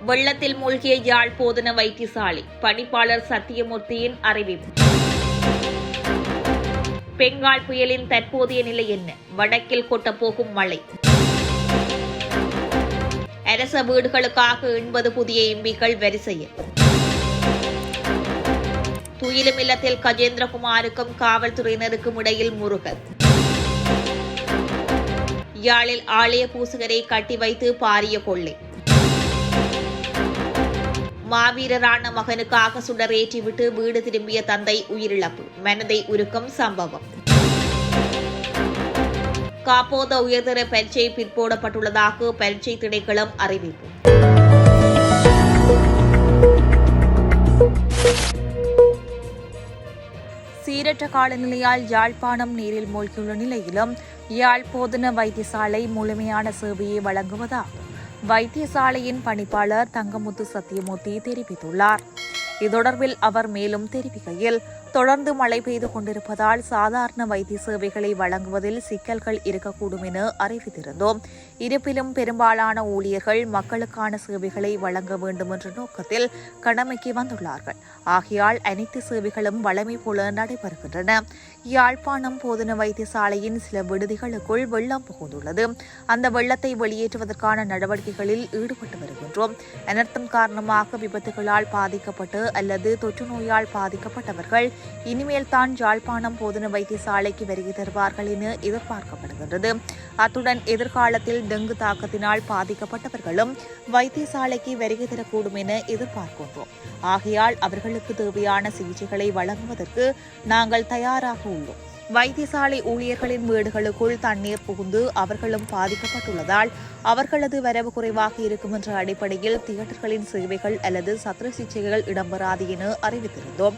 வெள்ளத்தில் மூழ்கிய யாழ் போதன வைத்தியசாலை. பணிப்பாளர் சத்தியமூர்த்தியின் அறிவிப்பு. பெங்கால் புயலின் தற்போதைய நிலை என்ன? வடக்கில் கொட்டப்போகும் மழை. அரச வீடுகளுக்காக எண்பது புதிய எம்பிக்கள் வரிசையில். துயிலும் இல்லத்தில் கஜேந்திரகுமாருக்கும் காவல்துறையினருக்கும் இடையில் முருகன். யாழில் ஆலய பூசகரை கட்டி வைத்து பாரிய கொள்ளை. மாவீரரான மகனுக்காக சுடரேற்றிவிட்டு வீடு திரும்பிய தந்தை உயிரிழப்பு. மனதை உருக்கும் சம்பவம். காப்போத உயர்தர பரீட்சை பிற்போடப்பட்டுள்ளதாக பரீட்சை திணைக்களம் அறிவிப்பு. சீரற்ற காலநிலையால் யாழ்ப்பாணம் நீரில் மூழ்கியுள்ள நிலையிலும் யாழ் போதன வைத்தியசாலை முழுமையான சேவையை வழங்குவதாகும். வைத்தியசாலையின் பணிப்பாளர் தங்கமுத்து சத்தியமூர்த்தி தெரிவித்துள்ளார். இது தொடர்பில் அவர் மேலும் தெரிவிக்கையில் தொடர்ந்து மழை பெய்து கொண்டிருப்பதால் சாதாரண வைத்திய சேவைகளை வழங்குவதில் சிக்கல்கள் இருக்கக்கூடும் என அறிவித்திருந்தோம். இருப்பினும் பெரும்பாலான ஊழியர்கள் மக்களுக்கான சேவைகளை வழங்க வேண்டும் என்ற நோக்கத்தில் கடமைக்கு வந்துள்ளார்கள். ஆகையால் அனைத்து சேவைகளும் வழமை போல நடைபெறுகின்றன. யாழ்ப்பாணம் போதன வைத்தியசாலையின் சில விடுதிகளுக்குள் வெள்ளம் புகுந்துள்ளது. அந்த வெள்ளத்தை வெளியேற்றுவதற்கான நடவடிக்கைகளில் ஈடுபட்டு வருகின்றோம். அனர்த்தம் காரணமாக விபத்துகளால் பாதிக்கப்பட்டு அல்லது தொற்று நோயால் பாதிக்கப்பட்டவர்கள் இனிமேல் தான் யாழ்ப்பாணம் போதன வைத்தியசாலைக்கு வருகை தருவார்கள் என எதிர்பார்க்கப்படுகின்றது. அத்துடன் எதிர்காலத்தில் டெங்கு தாக்கத்தினால் பாதிக்கப்பட்டவர்களும் வைத்தியசாலைக்கு வருகை தரக்கூடும் என எதிர்பார்க்கின்றோம். ஆகையால் அவர்களுக்கு தேவையான சிகிச்சைகளை வழங்குவதற்கு நாங்கள் தயாராக உள்ளோம். வைத்தியசாலை ஊழியர்களின் வீடுகளுக்குள் தண்ணீர் புகுந்து அவர்களும் பாதிக்கப்பட்டுள்ளதால் அவர்களது வரவு குறைவாக இருக்கும் என்ற அடிப்படையில் தியேட்டர்களின் சேவைகள் அல்லது சத்திர சிகிச்சைகள் இடம்பெறாது என அறிவித்திருந்தோம்.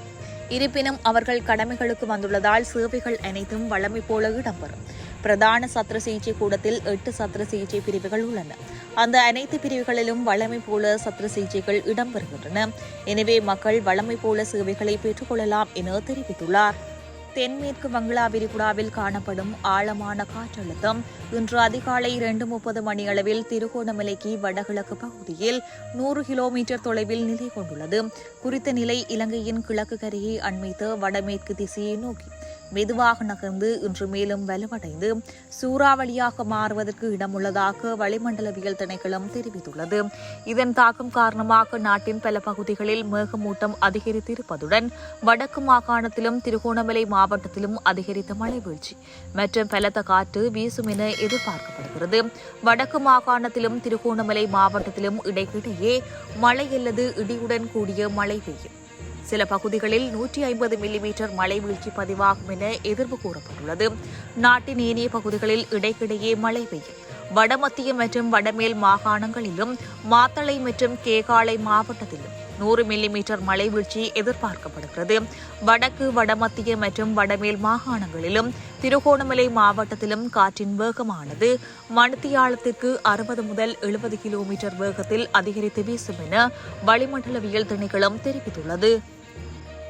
இருப்பினும் அவர்கள் கடமைகளுக்கு வந்துள்ளதால் சேவைகள் அனைத்தும் வழமை போல இடம்பெறும். பிரதான சத்திர சிகிச்சை கூடத்தில் எட்டு சத்திர சிகிச்சை பிரிவுகள் உள்ளன. அந்த அனைத்து பிரிவுகளிலும் வழமை போல சத்திர சிகிச்சைகள் இடம்பெறுகின்றன. எனவே மக்கள் வழமை போல சேவைகளை பெற்றுக்கொள்ளலாம் என தெரிவித்துள்ளார். தென்மேற்கு வங்களா விரிகுடாவில் காணப்படும் ஆழமான காற்றழுத்தம் இன்று அதிகாலை இரண்டு முப்பது மணியளவில் திருகோணமலைக்கு வடகிழக்கு பகுதியில் நூறு கிலோமீட்டர் தொலைவில் நிலை கொண்டுள்ளது. குறித்த நிலை இலங்கையின் கிழக்கு கரையை அண்மித்து வடமேற்கு திசையை நோக்கி மெதுவாக நகர்ந்து இன்று மேலும் வலுவடைந்து சூறாவளியாக மாறுவதற்கு இடமுள்ளதாக வளிமண்டலவியல் திணைக்களம் தெரிவித்துள்ளது. இதன் தாக்கம் காரணமாக நாட்டின் பல பகுதிகளில் மேகமூட்டம் அதிகரித்திருப்பதுடன் வடக்கு மாகாணத்திலும் திருகோணமலை மாவட்டத்திலும் அதிகரித்த மழை வீழ்ச்சி. மற்றும் பலத்த காற்று வீசும் என எதிர்பார்க்கப்படுகிறது. வடக்கு மாகாணத்திலும் திருகோணமலை மாவட்டத்திலும் இடைக்கிடையே மழை அல்லது இடியுடன் கூடிய மழை பெய்யும். சில பகுதிகளில் நூற்றி ஐம்பது மில்லிமீட்டர் மழை வீழ்ச்சி பதிவாகும் என எதிர்ப்பு கூறப்பட்டுள்ளது. நாட்டின் ஏனைய பகுதிகளில் இடைக்கிடையே மழை பெய்யும். வடமத்திய மற்றும் வடமேல் மாகாணங்களிலும் மாத்தளை மற்றும் கேகாலை மாவட்டத்திலும் நூறு மில்லிமீட்டர் மழை வீழ்ச்சி எதிர்பார்க்கப்படுகிறது. வடக்கு வடமத்திய மற்றும் வடமேல் மாகாணங்களிலும் திருகோணமலை மாவட்டத்திலும் காற்றின் வேகமானது மணித்தியாலத்திற்கு அறுபது முதல் எழுபது கிலோமீட்டர் வேகத்தில் அதிகரித்து வீசும் என வளிமண்டலவியல் திணைக்களம் தெரிவித்துள்ளது.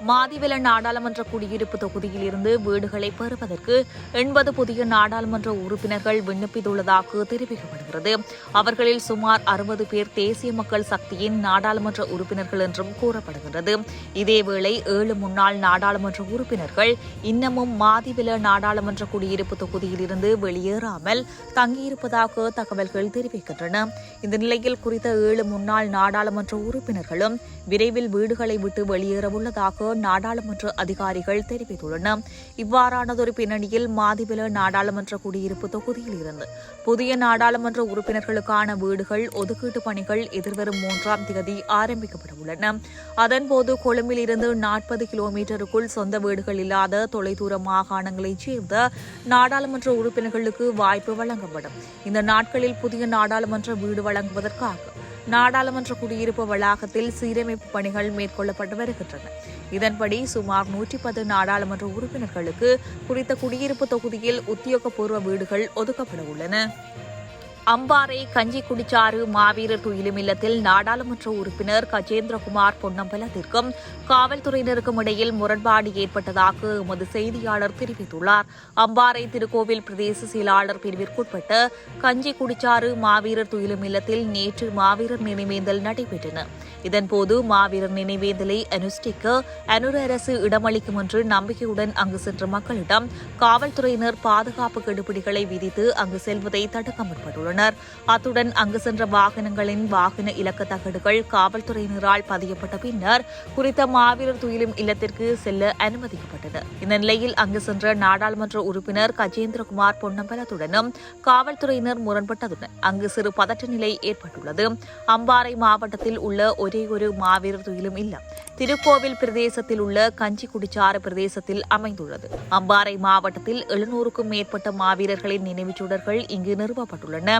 மாதிவில நாடாளுமன்ற குடியிருப்பு தொகுதியில் இருந்து வீடுகளை பெறுவதற்கு எண்பது புதிய நாடாளுமன்ற உறுப்பினர்கள் விண்ணப்பித்துள்ளதாக தெரிவிக்கப்படுகிறது. அவர்களில் சுமார் அறுபது பேர் தேசிய மக்கள் சக்தியின் நாடாளுமன்ற உறுப்பினர்கள் என்றும் கூறப்படுகிறது இதேவேளை ஏழு முன்னாள் நாடாளுமன்ற உறுப்பினர்கள் இன்னமும் மாதிவில நாடாளுமன்ற குடியிருப்பு தொகுதியில் இருந்து வெளியேறாமல் தங்கியிருப்பதாக தகவல்கள் தெரிவிக்கின்றன. இந்த நிலையில் குறித்த ஏழு முன்னாள் நாடாளுமன்ற உறுப்பினர்களும் விரைவில் வீடுகளை விட்டு வெளியேறவுள்ளதாக நாடாளுமன்ற அதிகாரிகள் தெரிவித்துள்ளனர். இவ்வாறானதொரு பின்னணியில் மாதிவில நாடாளுமன்ற குடியிருப்பு தொகுதியில் இருந்து புதிய நாடாளுமன்ற உறுப்பினர்களுக்கான வீடுகள் ஒதுக்கீட்டு பணிகள் எதிர்வரும் மூன்றாம் தேதி ஆரம்பிக்கப்பட உள்ளன. அதன்போது கொழும்பில் இருந்து நாற்பது கிலோமீட்டருக்குள் சொந்த வீடுகள் இல்லாத தொலைதூர மாகாணங்களைச் சேர்ந்த நாடாளுமன்ற உறுப்பினர்களுக்கு வாய்ப்பு வழங்கப்படும். இந்த நாட்களில் புதிய நாடாளுமன்ற வீடு வழங்குவதற்காக நாடாளுமன்ற குடியிருப்பு வளாகத்தில் சீரமைப்பு பணிகள் மேற்கொள்ளப்பட்டு வருகின்றன. இதன்படி சுமார் நூற்றி பத்து நாடாளுமன்ற உறுப்பினர்களுக்கு குறித்த குடியிருப்பு தொகுதியில் உத்தியோகபூர்வ வீடுகள் ஒதுக்கப்பட உள்ளன. அம்பாறை கஞ்சி குடிச்சாறு மாவீரர் துயிலும் இல்லத்தில் நாடாளுமன்ற உறுப்பினர் கஜேந்திரகுமார் பொன்னம்பலத்திற்கும் காவல்துறையினருக்கும் இடையில் முரண்பாடு ஏற்பட்டதாக எமது செய்தியாளர் தெரிவித்துள்ளார். அம்பாறை திருக்கோவில் பிரதேச செயலாளர் பிரிவிற்குட்பட்ட கஞ்சிக்குடிச்சாறு மாவீரர் துயிலும் இல்லத்தில் நேற்று மாவீரர் நினைவேந்தல் நடைபெற்றன. இதன்போது மாவீரர் நினைவேந்தலை அனுஷ்டிக்க அனுர அரசு இடமளிக்கும் என்று நம்பிக்கையுடன் அங்கு சென்ற மக்களிடம் காவல்துறையினர் பாதுகாப்பு கெடுபிடிகளை விதித்து அங்கு செல்வதை தடுக்க முற்பட்டுள்ளனர். அத்துடன் அங்கு சென்ற வாகனங்களின் வாகன இலக்க தகடுகள் காவல்துறையினரால் பதியப்பட்ட பின்னர் குறித்த மாவீரர் துயிலும் இல்லத்திற்கு செல்ல அனுமதிக்கப்பட்டது இந்த நிலையில் அங்கு சென்ற நாடாளுமன்ற உறுப்பினர் கஜேந்திரகுமார் பொன்னம்பலத்துடனும் காவல்துறையினர் முரண்பட்டதுடன் அங்கு சிறு பதற்ற நிலை ஏற்பட்டுள்ளது. அம்பாறை மாவட்டத்தில் உள்ள ஒரே ஒரு மாவீரர் துயிலும் இல்லம் திருக்கோவில் பிரதேசத்தில் உள்ள கஞ்சிக்குடிச்சாறு பிரதேசத்தில் அமைந்துள்ளது. அம்பாறை மாவட்டத்தில் எழுநூறுக்கும் மேற்பட்ட மாவீரர்களின் நினைவுச்சுடர்கள் இங்கு நிறுவப்பட்டுள்ளன.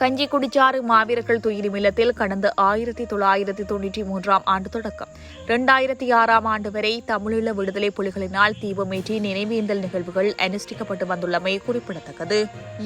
கஞ்சிக்குடிச்சாறு மாவீரர்கள் துயிலும் இல்லத்தில் கடந்த ஆயிரத்தி தொள்ளாயிரத்தி தொன்னூற்றி மூன்றாம் ஆண்டு தொடக்கம். இரண்டாயிரத்தி ஆறாம் ஆண்டு வரை தமிழீழ விடுதலை புலிகளினால் தீபமேற்றி நினைவேந்தல் நிகழ்வுகள் அனுஷ்டிக்கப்பட்டு வந்துள்ளமை குறிப்பிடத்தக்கது.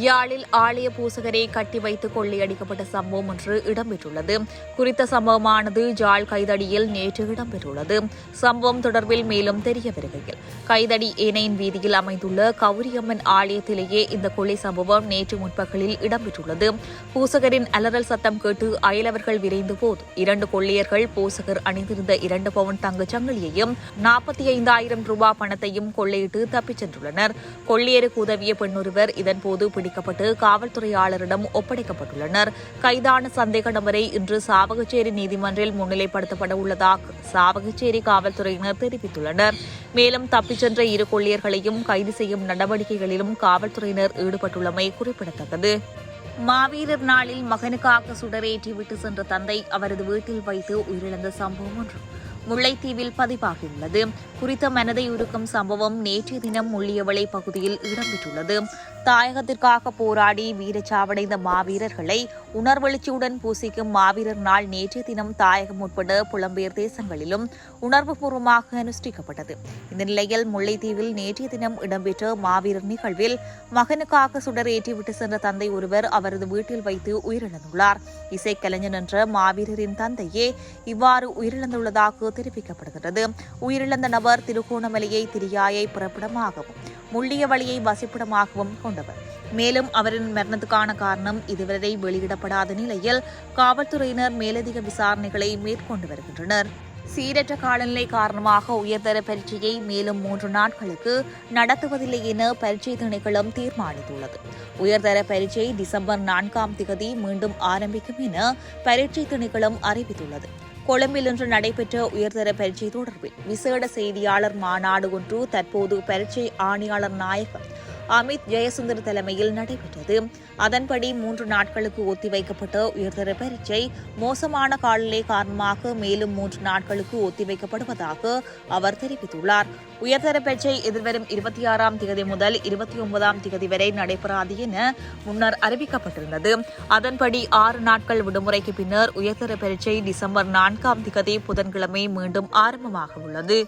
யாழில் ஆலய பூசகரை கட்டி வைத்து கொள்ளையடிக்கப்பட்ட சம்பவம் ஒன்று இடம்பெற்றுள்ளது. குறித்த சம்பவமானது ஜாழ் கைதடியில் நேற்று இடம்பெற்றுள்ளது. சம்பவம் தொடர்பில் மேலும் தெரிய வருகையில் கைதடி ஏனையின் வீதியில் அமைந்துள்ள கௌரியம்மன் ஆலயத்திலேயே இந்த கொலை சம்பவம் நேற்று முற்பகலில் இடம்பெற்றுள்ளது. பூசகரின் அலறல் சத்தம் கேட்டு அயலவர்கள் விரைந்த போது. இரண்டு கொள்ளையர்கள் பூசகர் அணிந்திருந்த இரண்டு பவுன் தங்கச் சங்கிலியையும் நாற்பத்தி ஐந்தாயிரம் ரூபாய் பணத்தையும் கொள்ளையிட்டு தப்பிச் சென்றுள்ளனர். கொள்ளையருக்கு உதவிய பெண்ணொருவர் இதன்போது பிடிக்கப்பட்டு காவல்துறையாளரிடம் ஒப்படைக்கப்பட்டுள்ளனர். கைதான சந்தேக நபரை இன்று சாவகச்சேரி நீதிமன்றில் முன்னிலைப்படுத்தப்பட உள்ளதாக சாவகச்சேரி காவல்துறையினர் தெரிவித்துள்ளனர். மேலும் தப்பிச் சென்ற இரு கொள்ளையர்களையும் கைது செய்யும் நடவடிக்கைகளிலும் காவல்துறையினர் ஈடுபட்டுள்ளமை குறிப்பிடத்தக்கது. மாவீரர் நாளில் மகனுக்காக சுடரேற்றி விட்டு சென்ற தந்தை அவரது வீட்டில் வைத்து உயிரிழந்த சம்பவம் ஒன்று. முல்லைத்தீவில் பதிவாகியுள்ளது. குறித்த மனதை உருக்கும் சம்பவம் நேற்றைய தினம் முள்ளியவளை பகுதியில் இடம்பெற்றுள்ளது. தாயகத்திற்காக போராடி வீரச்சாவடைந்த மாவீரர்களை உணர்வெழுச்சியுடன் பூசிக்கும் மாவீரர் நாள் நேற்றைய தினம் தாயகம் உட்பட புலம்பெயர் தேசங்களிலும் உணர்வுபூர்வமாக அனுஷ்டிக்கப்பட்டது. இந்த நிலையில் முல்லைத்தீவில் நேற்றைய தினம் இடம்பெற்ற மாவீரர் நிகழ்வில் மகனுக்காக சுடர் ஏற்றிவிட்டு சென்ற தந்தை ஒருவர் அவரது வீட்டில் வைத்து உயிரிழந்துள்ளார். இசைக்கலைஞன் என்ற மாவீரரின் தந்தையே இவ்வாறு உயிரிழந்துள்ளதாக தெரிவிக்கப்படுகிறது உயிரிழந்த நபர் திருகோணமலையை திரியாயை பிறப்பிடமாகவும் முள்ளிய வழியை வசிப்பிடமாகவும் கொண்டவர். மேலும் அவரின் மரணத்துக்கான காரணம் இதுவரை வெளியிடப்படாத நிலையில் காவல்துறையினர் மேலதிக விசாரணைகளை மேற்கொண்டு வருகின்றனர். சீரற்ற காலநிலை காரணமாக உயர்தர பரீட்சையை மேலும் மூன்று நாட்களுக்கு நடத்துவதில்லை என பரீட்சை திணைக்களம் தீர்மானித்துள்ளது. உயர்தர பரீட்சை டிசம்பர் நான்காம் திகதி மீண்டும் ஆரம்பிக்கும் என பரீட்சை திணைக்களம் அறிவித்துள்ளது. கொழும்பில் இன்று நடைபெற்ற உயர்தர பரீட்சை தொடர்பில் விசேட செய்தியாளர் மாநாடு ஒன்று தற்போது பரீட்சை ஆணையாளர் நாயகம் அமித் ஜெயசுந்தர் தலைமையில் நடைபெற்றது. அதன்படி மூன்று நாட்களுக்கு ஒத்திவைக்கப்பட்ட உயர்தர பரீட்சை மோசமான காலநிலை காரணமாக மேலும் மூன்று நாட்களுக்கு ஒத்திவைக்கப்படுவதாக அவர் தெரிவித்துள்ளார். உயர்தர பரீட்சை எதிர்வரும் இருபத்தி ஆறாம் தேதி முதல் இருபத்தி ஒன்பதாம் தேதி வரை நடைபெறாது என முன்னர் அறிவிக்கப்பட்டிருந்தது. அதன்படி ஆறு நாட்கள் விடுமுறைக்கு பின்னர் உயர்தர பரீட்சை டிசம்பர் நான்காம் தேதி புதன்கிழமை மீண்டும் ஆரம்பமாக உள்ளது.